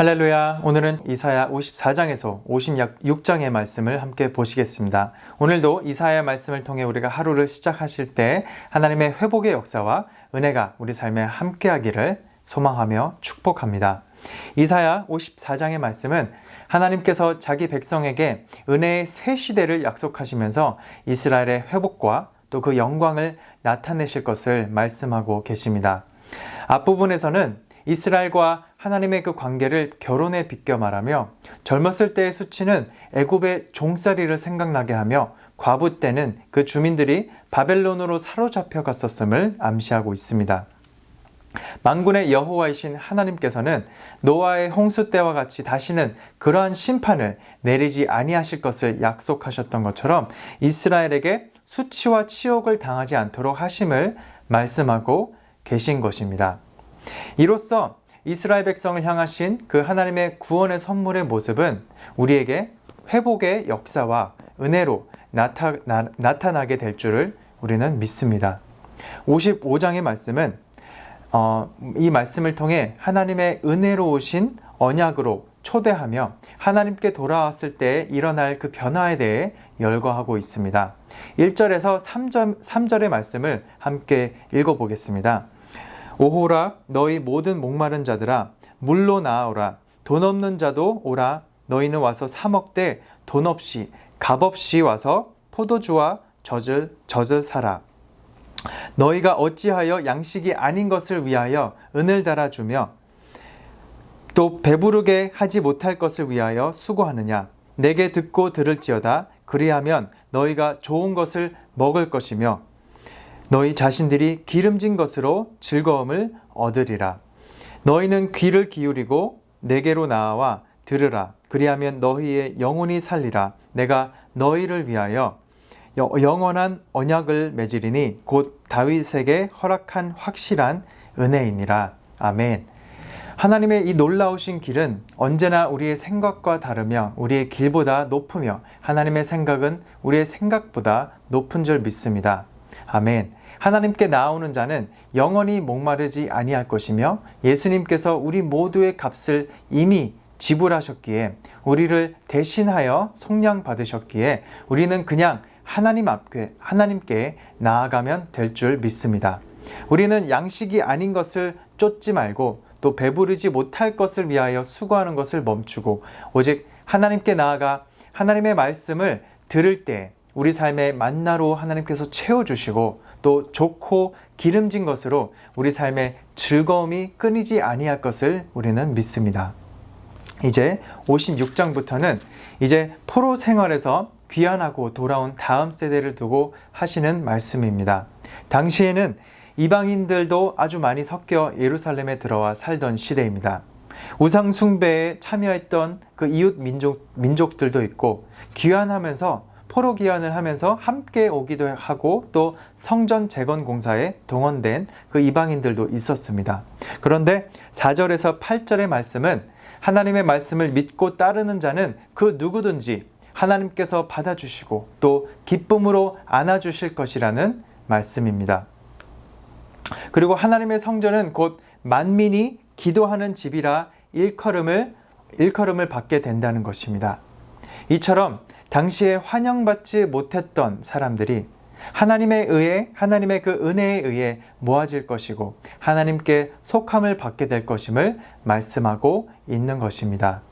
할렐루야. 오늘은 이사야 54장에서 56장의 말씀을 함께 보시겠습니다. 오늘도 이사야 말씀을 통해 우리가 하루를 시작하실 때 하나님의 회복의 역사와 은혜가 우리 삶에 함께하기를 소망하며 축복합니다. 이사야 54장의 말씀은 하나님께서 자기 백성에게 은혜의 새 시대를 약속하시면서 이스라엘의 회복과 또 그 영광을 나타내실 것을 말씀하고 계십니다. 앞부분에서는 이스라엘과 하나님의 그 관계를 결혼에 비껴 말하며 젊었을 때의 수치는 애굽의 종살이를 생각나게 하며 과부 때는 그 주민들이 바벨론으로 사로잡혀 갔었음을 암시하고 있습니다. 만군의 여호와이신 하나님께서는 노아의 홍수 때와 같이 다시는 그러한 심판을 내리지 아니하실 것을 약속하셨던 것처럼 이스라엘에게 수치와 치욕을 당하지 않도록 하심을 말씀하고 계신 것입니다. 이로써 이스라엘 백성을 향하신 그 하나님의 구원의 선물의 모습은 우리에게 회복의 역사와 은혜로 나타, 나, 게될 줄을 우리는 믿습니다. 55장의 말씀은 어, 이 말씀을 통해 하나님의 은혜로우신 언약으로 초대하며 하나님께 돌아왔을 때 일어날 그 변화에 대해 열거하고 있습니다. 1절에서 3절, 3절의 말씀을 함께 읽어보겠습니다. 오호라 너희 모든 목마른 자들아 물로 나아오라. 돈 없는 자도 오라. 너희는 와서 사 먹되 돈 없이 값 없이 와서 포도주와 젖을 젖을 사라. 너희가 어찌하여 양식이 아닌 것을 위하여 은을 달아주며 또 배부르게 하지 못할 것을 위하여 수고하느냐? 내게 듣고 들을지어다. 그리하면 너희가 좋은 것을 먹을 것이며 너희 자신들이 기름진 것으로 즐거움을 얻으리라. 너희는 귀를 기울이고 내게로 나와 들으라. 그리하면 너희의 영혼이 살리라. 내가 너희를 위하여 영원한 언약을 맺으리니 곧 다윗에게 허락한 확실한 은혜이니라. 아멘. 하나님의 이 놀라우신 길은 언제나 우리의 생각과 다르며 우리의 길보다 높으며 하나님의 생각은 우리의 생각보다 높은 줄 믿습니다. 아멘. 하나님께 나오는 자는 영원히 목마르지 아니할 것이며 예수님께서 우리 모두의 값을 이미 지불하셨기에 우리를 대신하여 속량 받으셨기에 우리는 그냥 하나님 앞에 하나님께 나아가면 될 줄 믿습니다. 우리는 양식이 아닌 것을 쫓지 말고 또 배부르지 못할 것을 위하여 수고하는 것을 멈추고 오직 하나님께 나아가 하나님의 말씀을 들을 때 우리 삶의 만나로 하나님께서 채워주시고 또 좋고 기름진 것으로 우리 삶의 즐거움이 끊이지 아니할 것을 우리는 믿습니다. 이제 56장부터는 이제 포로 생활에서 귀환하고 돌아온 다음 세대를 두고 하시는 말씀입니다. 당시에는 이방인들도 아주 많이 섞여 예루살렘에 들어와 살던 시대입니다. 우상 숭배에 참여했던 그 이웃 민족, 민족들도 있고 귀환하면서 포로 기환을 하면서 함께 오기도 하고 또 성전 재건 공사에 동원된 그 이방인들도 있었습니다. 그런데 4절에서 8절의 말씀은 하나님의 말씀을 믿고 따르는 자는 그 누구든지 하나님께서 받아주시고 또 기쁨으로 안아주실 것이라는 말씀입니다. 그리고 하나님의 성전은 곧 만민이 기도하는 집이라 일컬음을 일컬음을 받게 된다는 것입니다. 이처럼 당시에 환영받지 못했던 사람들이 하나님에 의해 하나님의 그 은혜에 의해 모아질 것이고 하나님께 속함을 받게 될 것임을 말씀하고 있는 것입니다.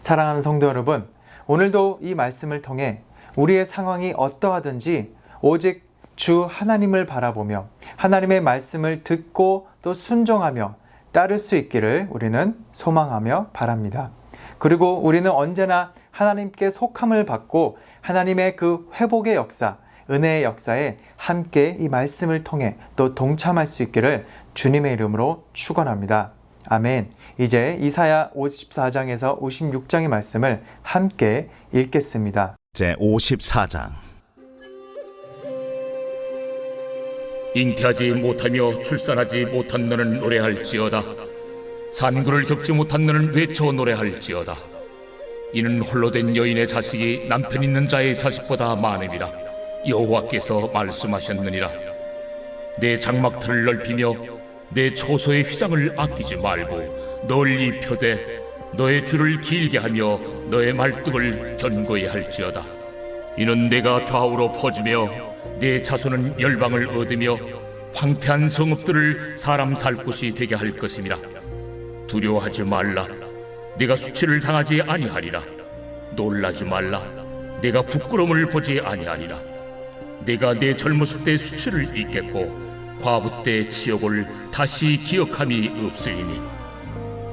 사랑하는 성도 여러분, 오늘도 이 말씀을 통해 우리의 상황이 어떠하든지 오직 주 하나님을 바라보며 하나님의 말씀을 듣고 또 순종하며 따를 수 있기를 우리는 소망하며 바랍니다. 그리고 우리는 언제나 하나님께 속함을 받고 하나님의 그 회복의 역사, 은혜의 역사에 함께 이 말씀을 통해 또 동참할 수 있기를 주님의 이름으로 축원합니다. 아멘. 이제 이사야 54장에서 56장의 말씀을 함께 읽겠습니다. 제 54장 잉태하지 못하며 출산하지 못한 너는 노래할지어다 산구를 겪지 못한 너는 외쳐 노래할지어다 이는 홀로 된 여인의 자식이 남편 있는 자의 자식보다 많음이라 여호와께서 말씀하셨느니라. 내 장막틀을 넓히며 내 처소의 휘장을 아끼지 말고 널리 펴되 너의 줄을 길게 하며 너의 말뚝을 견고히 할지어다. 이는 내가 좌우로 퍼지며 내 자손은 열방을 얻으며 황폐한 성읍들을 사람 살 곳이 되게 할 것임이라. 두려워하지 말라 내가 수치를 당하지 아니하리라. 놀라지 말라. 내가 부끄러움을 보지 아니하리라. 내가 내 젊었을 때 수치를 잊겠고 과부 때 치욕을 다시 기억함이 없으리니.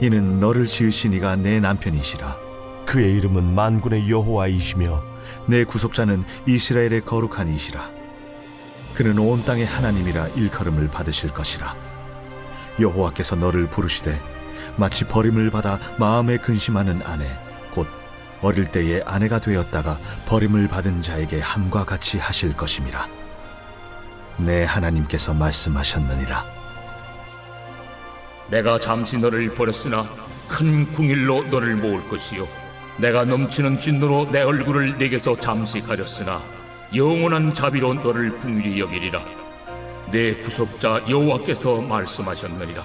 이는 너를 지으신 이가 내 남편이시라. 그의 이름은 만군의 여호와이시며 내 구속자는 이스라엘의 거룩한 이시라. 그는 온 땅의 하나님이라 일컬음을 받으실 것이라. 여호와께서 너를 부르시되 마치 버림을 받아 마음에 근심하는 아내 곧 어릴 때에 아내가 되었다가 버림을 받은 자에게 함과 같이 하실 것임이라 내 하나님께서 말씀하셨느니라. 내가 잠시 너를 버렸으나 큰 궁일로 너를 모을 것이요. 내가 넘치는 진노로 내 얼굴을 내게서 잠시 가렸으나 영원한 자비로 너를 궁일이 여기리라. 내 구속자 여호와께서 말씀하셨느니라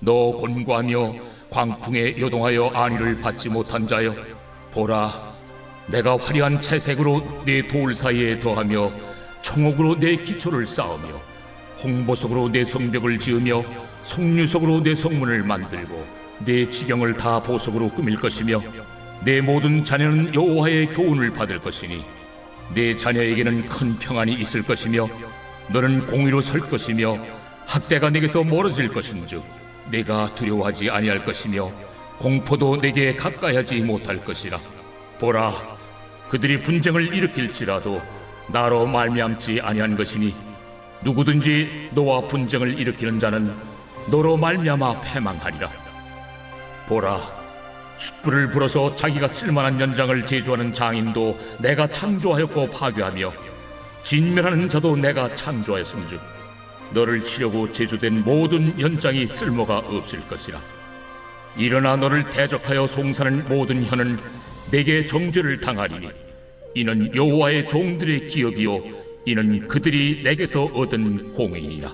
너 곤고하며 광풍에 요동하여 안위를 받지 못한 자여 보라 내가 화려한 채색으로 내 돌 사이에 더하며 청옥으로 내 기초를 쌓으며 홍보석으로 내 성벽을 지으며 송유석으로 내 성문을 만들고 내 지경을 다 보석으로 꾸밀 것이며 내 모든 자녀는 여호와의 교훈을 받을 것이니 내 자녀에게는 큰 평안이 있을 것이며 너는 공의로 설 것이며 학대가 내게서 멀어질 것인즉 내가 두려워하지 아니할 것이며 공포도 내게 가까이하지 못할 것이라. 보라 그들이 분쟁을 일으킬지라도 나로 말미암지 아니한 것이니 누구든지 너와 분쟁을 일으키는 자는 너로 말미암아 패망하리라. 보라 촛불을 불어서 자기가 쓸만한 연장을 제조하는 장인도 내가 창조하였고 파괴하며 진멸하는 자도 내가 창조하였음즉 너를 치려고 제조된 모든 연장이 쓸모가 없을 것이라. 일어나 너를 대적하여 송사는 모든 혀는 내게 정죄를 당하리니 이는 여호와의 종들의 기업이요 이는 그들이 내게서 얻은 공의니라.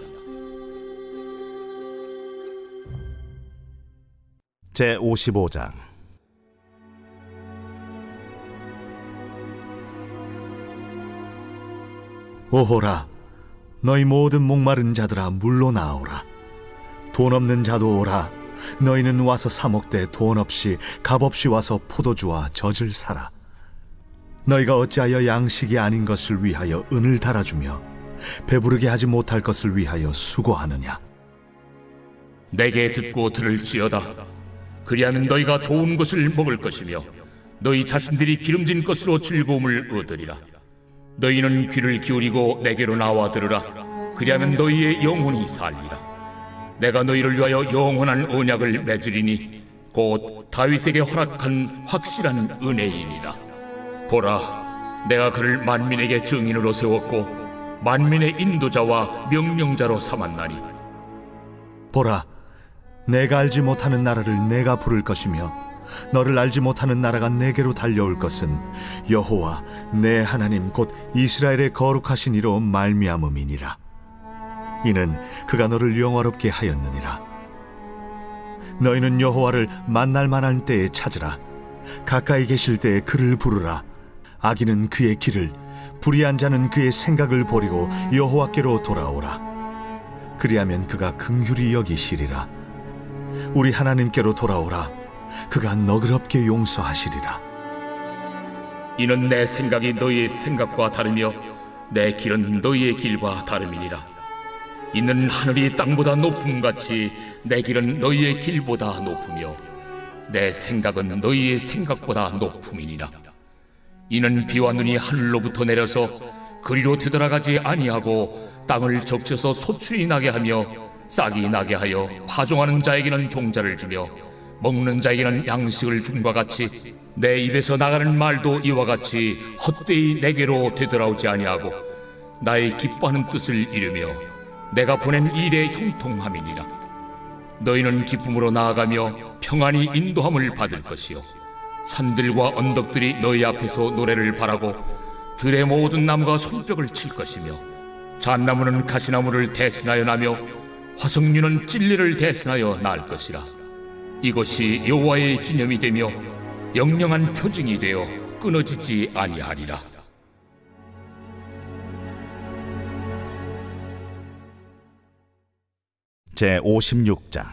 제 55장. 오호라 너희 모든 목마른 자들아 물로 나오라. 돈 없는 자도 오라. 너희는 와서 사 먹되 돈 없이 값 없이 와서 포도주와 젖을 사라. 너희가 어찌하여 양식이 아닌 것을 위하여 은을 달아주며 배부르게 하지 못할 것을 위하여 수고하느냐? 내게 듣고 들을지어다. 그리하면 너희가 좋은 것을 먹을 것이며 너희 자신들이 기름진 것으로 즐거움을 얻으리라 너희는 귀를 기울이고 내게로 나와 들으라. 그리하면 너희의 영혼이 살리라. 내가 너희를 위하여 영원한 언약을 맺으리니 곧 다윗에게 허락한 확실한 은혜이니라. 보라 내가 그를 만민에게 증인으로 세웠고 만민의 인도자와 명령자로 삼았나니. 보라 내가 알지 못하는 나라를 내가 부를 것이며 너를 알지 못하는 나라가 내게로 달려올 것은 여호와 내 하나님 곧 이스라엘의 거룩하신 이로 말미암음이니라. 이는 그가 너를 영화롭게 하였느니라. 너희는 여호와를 만날 만한 때에 찾으라. 가까이 계실 때에 그를 부르라. 악인은 그의 길을 불의한 자는 그의 생각을 버리고 여호와께로 돌아오라. 그리하면 그가 긍휼히 여기시리라. 우리 하나님께로 돌아오라 그가 너그럽게 용서하시리라. 이는 내 생각이 너희의 생각과 다르며 내 길은 너희의 길과 다름이니라. 이는 하늘이 땅보다 높음 같이 내 길은 너희의 길보다 높으며 내 생각은 너희의 생각보다 높음이니라. 이는 비와 눈이 하늘로부터 내려서 그리로 되돌아가지 아니하고 땅을 적셔서 소출이 나게 하며 싹이 나게 하여 파종하는 자에게는 종자를 주며 먹는 자에게는 양식을 줌과 같이 내 입에서 나가는 말도 이와 같이 헛되이 내게로 되돌아오지 아니하고 나의 기뻐하는 뜻을 이루며 내가 보낸 일에 형통함이니라. 너희는 기쁨으로 나아가며 평안히 인도함을 받을 것이요. 산들과 언덕들이 너희 앞에서 노래를 바라고 들의 모든 나무가 손뼉을 칠 것이며 잣나무는 가시나무를 대신하여 나며 화석류는 찔리를 대신하여 날 것이라 이것이 여호와의 기념이 되며 영영한 표징이 되어 끊어지지 아니하리라. 제 56장.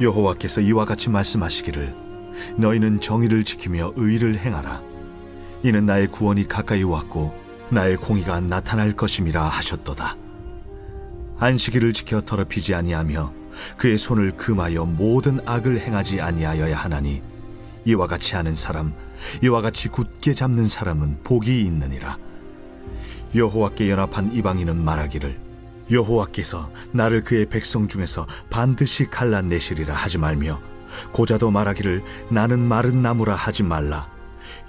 여호와께서 이와 같이 말씀하시기를 너희는 정의를 지키며 의를 행하라. 이는 나의 구원이 가까이 왔고 나의 공의가 나타날 것임이라 하셨도다 안식일을 지켜 더럽히지 아니하며 그의 손을 금하여 모든 악을 행하지 아니하여야 하나니 이와 같이 하는 사람 이와 같이 굳게 잡는 사람은 복이 있느니라. 여호와께 연합한 이방인은 말하기를 여호와께서 나를 그의 백성 중에서 반드시 갈라내시리라 하지 말며 고자도 말하기를 나는 마른 나무라 하지 말라.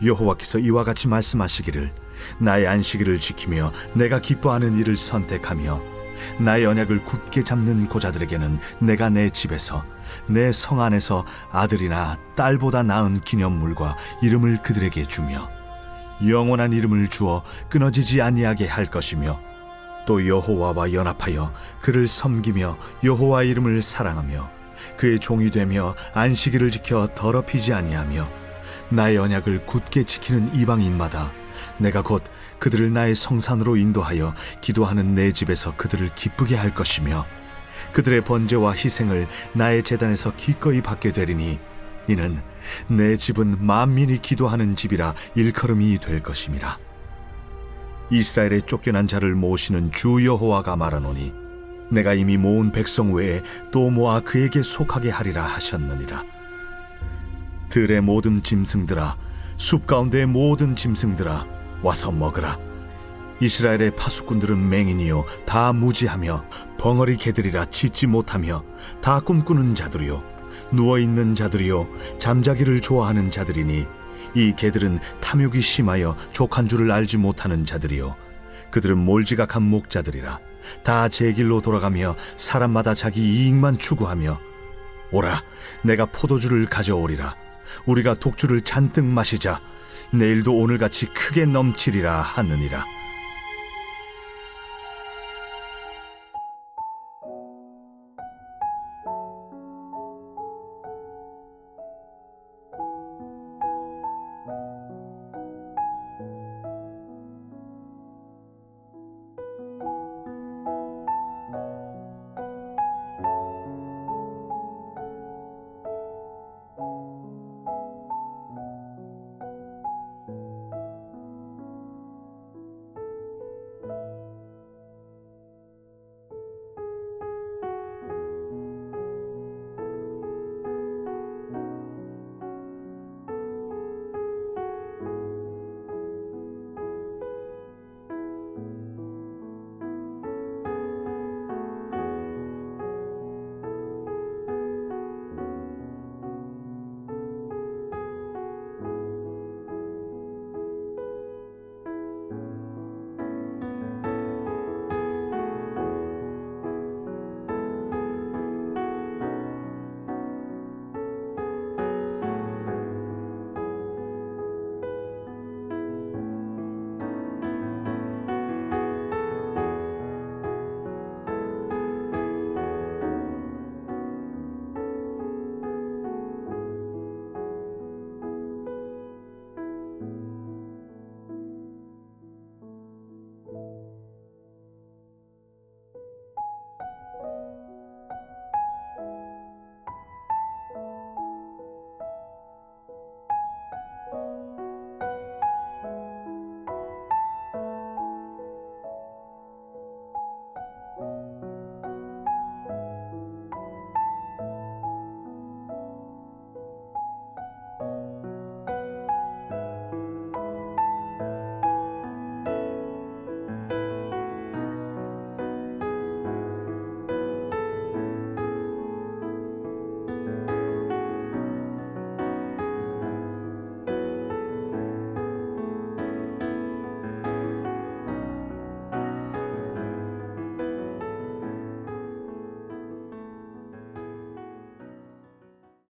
여호와께서 이와 같이 말씀하시기를 나의 안식일을 지키며 내가 기뻐하는 일을 선택하며 나의 언약을 굳게 잡는 고자들에게는 내가 내 집에서 내 성 안에서 아들이나 딸보다 나은 기념물과 이름을 그들에게 주며 영원한 이름을 주어 끊어지지 아니하게 할 것이며 또 여호와와 연합하여 그를 섬기며 여호와 이름을 사랑하며 그의 종이 되며 안식일을 지켜 더럽히지 아니하며 나의 언약을 굳게 지키는 이방인마다 내가 곧 그들을 나의 성산으로 인도하여 기도하는 내 집에서 그들을 기쁘게 할 것이며 그들의 번제와 희생을 나의 재단에서 기꺼이 받게 되리니 이는 내 집은 만민이 기도하는 집이라 일컬음이 될 것임이라. 이스라엘의 쫓겨난 자를 모시는 주 여호와가 말하노니 내가 이미 모은 백성 외에 또 모아 그에게 속하게 하리라 하셨느니라. 들의 모든 짐승들아 숲 가운데의 모든 짐승들아 와서 먹으라. 이스라엘의 파수꾼들은 맹인이요 다 무지하며 벙어리 개들이라 짖지 못하며 다 꿈꾸는 자들이요 누워 있는 자들이요 잠자기를 좋아하는 자들이니 이 개들은 탐욕이 심하여 족한 줄을 알지 못하는 자들이요. 그들은 몰지각한 목자들이라 다 제 길로 돌아가며 사람마다 자기 이익만 추구하며 오라 내가 포도주를 가져오리라. 우리가 독주를 잔뜩 마시자 내일도 오늘같이 크게 넘치리라 하느니라